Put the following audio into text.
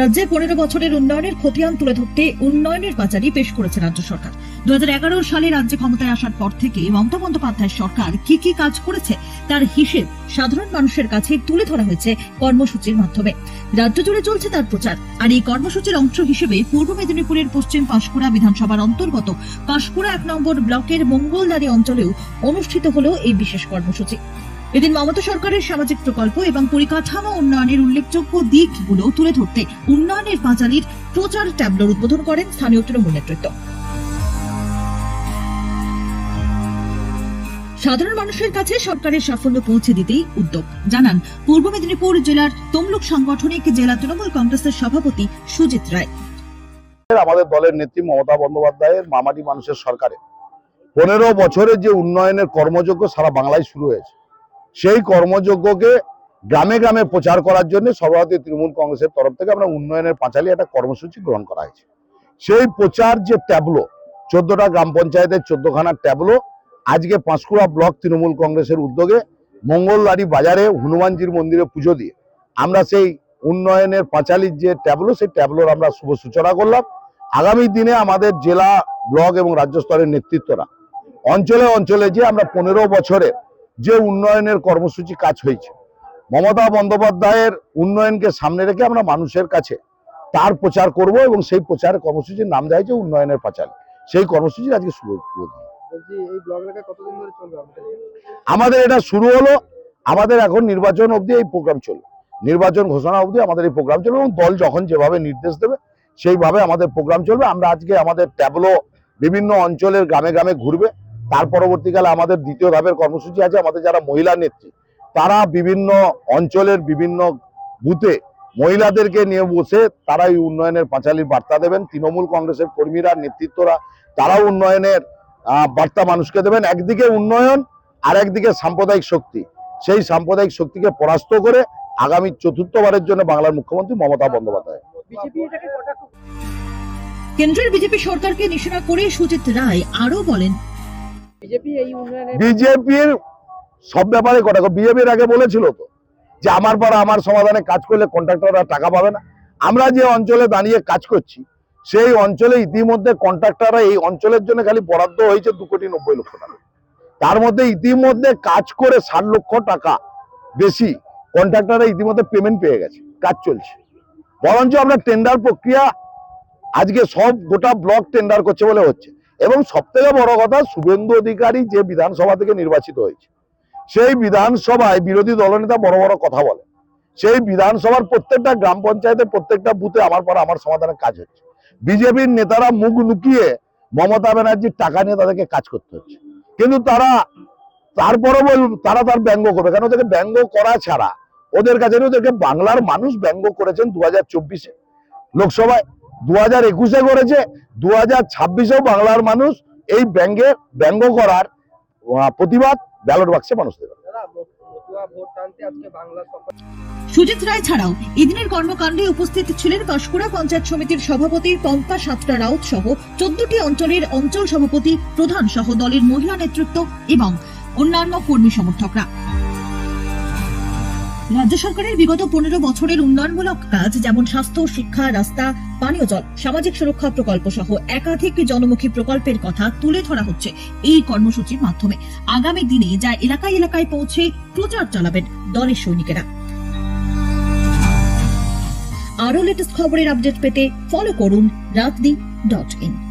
রাজ্যে পনেরো বছরের উন্নয়নের খতিয়ান তুলে ধরতে উন্নয়নের পাঁচালি পেশ করেছে রাজ্য সরকার। দু সালে রাজ্যে ক্ষমতায় আসার পর থেকে মমতা বন্দ্যোপাধ্যায়ের সরকার কি কি কাজ করেছে তার হিসেব সাধারণ মানুষের কাছে তুলে ধরা হয়েছে কর্মসূচির মাধ্যমে। রাজ্য জুড়ে চলছে তার প্রচার। আর এই কর্মসূচির অংশ হিসেবে পূর্ব মেদিনীপুরের পশ্চিম পাঁশকুড়া বিধানসভার অন্তর্গত পাঁশকুড়া এক নম্বর ব্লকের মঙ্গলদারি অঞ্চলেও অনুষ্ঠিত হলো এই বিশেষ কর্মসূচি। এদিন মমতা সরকারের সামাজিক প্রকল্প এবং পরিকাঠামো উন্নয়নের উল্লেখযোগ্য দিকগুলো তুলে ধরতে উন্নয়নের পাঁচালির প্রচার ট্যাবলোর উদ্বোধন করেন স্থানীয় তৃণমূল নেতৃত্ব। সাধারণ মানুষের কাছে সরকারের সাফল্য পৌঁছে দিতেই উদ্যোগ। জানান, পূর্ব মেদিনীপুর জেলার তমলুক সাংগঠনিক জেলা তৃণমূল কংগ্রেসের সভাপতি সুজিত রায়। আমাদের দলের নেত্রী মমতা বন্দ্যোপাধ্যায়ের মামাটি মানুষের সরকারে। পনেরো বছরের যে উন্নয়নের কর্মযজ্ঞ সারা বাংলায় শুরু হয়েছে। সেই কর্মযজ্ঞকে গ্রামে গ্রামে প্রচার করার জন্য সর্বভারতীয় তৃণমূল কংগ্রেসের তরফ থেকে আমরা উন্নয়নের পাঁচালী একটা কর্মসূচি গ্রহণ করা হয়েছে। সেই প্রচার যে ট্যাবলো, চোদ্দটা গ্রাম পঞ্চায়েতের চোদ্দখানা ট্যাবলো, আজকে পাঁশকুড়া ব্লক তৃণমূল কংগ্রেসের উদ্যোগে মঙ্গলবাড়ি বাজারে হনুমানজির মন্দিরে পুজো দিয়ে আমরা সেই উন্নয়নের পাঁচালির যে ট্যাবলো, সেই ট্যাবলোর আমরা শুভ সূচনা করলাম। আগামী দিনে আমাদের জেলা ব্লক এবং রাজ্য স্তরের নেতৃত্বরা অঞ্চলে অঞ্চলে যে আমরা পনেরো বছরে যে উন্নয়নের কর্মসূচি কাজ হয়েছে। মমতা বন্দ্যোপাধ্যায়ের উন্নয়নকে সামনে রেখে আমরা মানুষের কাছে তার প্রচার করব এবং সেই প্রচার কর্মসূচির নাম দেওয়া হয়েছে উন্নয়নের পাঁচালী। সেই কর্মসূচি আজকে শুরু শুরু এই কতদিন ধরে আমাদের এটা শুরু হলো আমাদের এখন নির্বাচন অবধি এই প্রোগ্রাম চলবে। নির্বাচন ঘোষণা অবধি আমাদের এই প্রোগ্রাম চলবে এবং দল যখন যেভাবে নির্দেশ দেবে সেইভাবে আমাদের প্রোগ্রাম চলবে। আমরা আজকে আমাদের ট্যাবলো বিভিন্ন অঞ্চলের গ্রামে গ্রামে ঘুরবে। তার পরবর্তীকালে আমাদের দ্বিতীয় ধাপের কর্মসূচি আছে, আমাদের যারা মহিলা নেত্রী, তারা বিভিন্ন অঞ্চলের বিভিন্ন বুথে মহিলাদেরকে নিয়ে বসে তারা এই উন্নয়নের পাঁচালির বার্তা দেবেন। তৃণমূল কংগ্রেসের কর্মীরা, নেতৃত্বরা, তারাও উন্নয়নের বার্তা মানুষকে দেবেন। একদিকে উন্নয়ন আর একদিকে সাম্প্রদায়িক শক্তি। সেই সাম্প্রদায়িক শক্তিকে পরাস্ত করে আগামী চতুর্থবারের জন্য বাংলার মুখ্যমন্ত্রী মমতা বন্দ্যোপাধ্যায়। কেন্দ্রের বিজেপি সরকারকে নিশানা করে সুজিত রায় আরও বলেন বিজেপির সব ব্যাপারে কথা বিজেপির আগে বলেছিল তো যে আমার পাড়া আমার সমাধানে কাজ করলে কন্ট্রাক্টররা টাকা পাবে না। আমরা যে অঞ্চলে দাঁড়িয়ে কাজ করছি, সেই অঞ্চলে ইতিমধ্যে কন্ট্রাক্টররা এই অঞ্চলের জন্য খালি বরাদ্দ হয়েছে দু কোটি নব্বই লক্ষ টাকা। তার মধ্যে ইতিমধ্যে কাজ করে ষাট লক্ষ টাকা বেশি কন্ট্রাক্টররা ইতিমধ্যে পেমেন্ট পেয়ে গেছে। কাজ চলছে। বরঞ্চ আমরা টেন্ডার প্রক্রিয়া আজকে সব গোটা ব্লক টেন্ডার করছে বলে হচ্ছে। এবং সব থেকে বড় কথা, শুভেন্দু অধিকারী যে বিধানসভা থেকে নির্বাচিত হয়েছে, সেই বিধানসভায় বিরোধী দলনেতা বড় বড় কথা বলে। সেই বিধানসভার প্রত্যেকটা গ্রাম পঞ্চায়েতের প্রত্যেকটা বুথে আমার পর আমার সমাধানের কাজ হচ্ছে। বিজেপির নেতারা মুখ লুকিয়ে মমতা ব্যানার্জির টাকা নিয়ে তাদেরকে কাজ করতে হচ্ছে। কিন্তু তারা তারপরও বল, তারা তার ব্যঙ্গ করবে। কেন? ওদেরকে ব্যঙ্গ করা ছাড়া ওদের কাছে, ওদেরকে বাংলার মানুষ ব্যঙ্গ করেছেন দু হাজার লোকসভায় দু হাজার একুশে করেছে দু হাজার ছাব্বিশেও বাংলার মানুষ এই ব্যঙ্গে ব্যঙ্গ করার প্রতিবাদ ব্যালট বাক্সে মানুষ দেবে সুজিত রায় ছাড়াও এদিনের কর্মকাণ্ডে উপস্থিত ছিলেন পাঁশকুড়া পঞ্চায়েত সমিতির সভাপতি পম্পা সাতটা রাউত সহ চোদ্দটি অঞ্চলের অঞ্চল সভাপতি প্রধান সহ দলের মহিলা নেতৃত্ব এবং অন্যান্য কর্মী সমর্থকরা। রাজ্য সরকারের বিগত পনেরো বছরের উন্নয়নমূলক কাজ, যেমন স্বাস্থ্য, শিক্ষা, রাস্তা, পানীয় জল, সামাজিক সুরক্ষা প্রকল্প সহ একাধিক জনমুখী প্রকল্পের কথা তুলে ধরা হচ্ছে এই কর্মসূচির মাধ্যমে। আগামী দিনে যা এলাকায় এলাকায় পৌঁছে প্রচার চালাবেন দলের সৈনিকেরা। আরও লেটেস্ট খবরের আপডেট পেতে ফলো করুন রাতদি ডট ইন